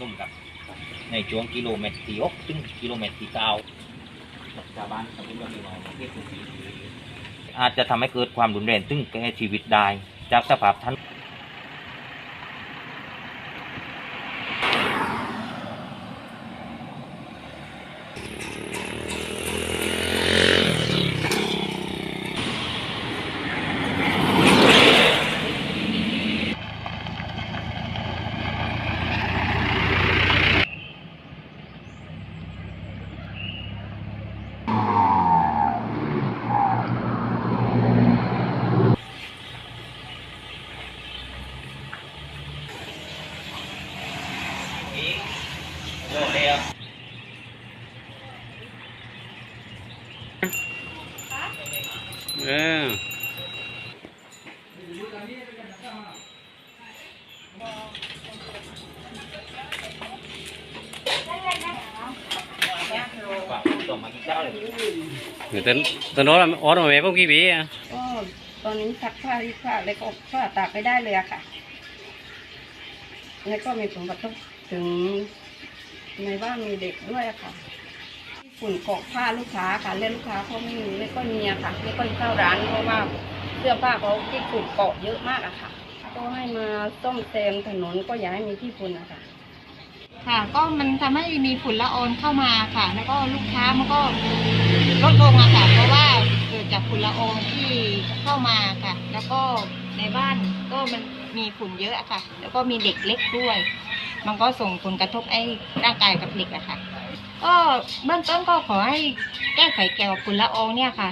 นุ่มครับ ในช่วงกิโลเมตรที่6ถึงกิโลเมตรที่9ชาวบ้านเขาเป็นแบบนี้อาจจะทำให้เกิดความรุนแรงซึ่งแก่ชีวิตได้จากสภาพท่าน เลิกแล้วเออฝากส่งมากี่เจ้าเลยเดี๋ยวตอนตอนโน้นออสมาแม่พวกกี่ปีอะก็ตอนนี้ซักผ้ารีดผ้าอะไรก็ผ้าตากไม่ได้เลยอะค่ะ แล้วก็มีผลกระทบถึง ในบ้านมีเด็กด้วยค่ะที่ฝุ่นเกาะผ้าลูกค้าค่ะเล่นลูกค้าเขาไม่มีไม่ค่อยมีอะค่ะ ไม่ค่อยเข้าร้านเพราะว่าเสื้อผ้าเขาที่ฝุ่นเกาะเยอะมากอะค่ะก็ให้มาซ่อมแซมถนนก็อย่าให้มีที่ฝุ่นอะค่ะค่ะ ก็มันทำให้มีฝุ่นละอองเข้ามาค่ะ แล้วก็ลูกค้ามันก็ลดลงอะค่ะ เพราะว่าเกิดจากฝุ่นละอองที่เข้ามาค่ะ แล้วก็ในบ้านก็มันมีฝุ่นเยอะอะค่ะ แล้วก็มีเด็กเล็กด้วย มันก็ส่งผลกระทบไอ้ร่างกายกับเด็กอะค่ะ ก็เบื้องต้นก็ขอให้แก้ไขเกี่ยวกับฝุ่นละอองเนี่ยค่ะ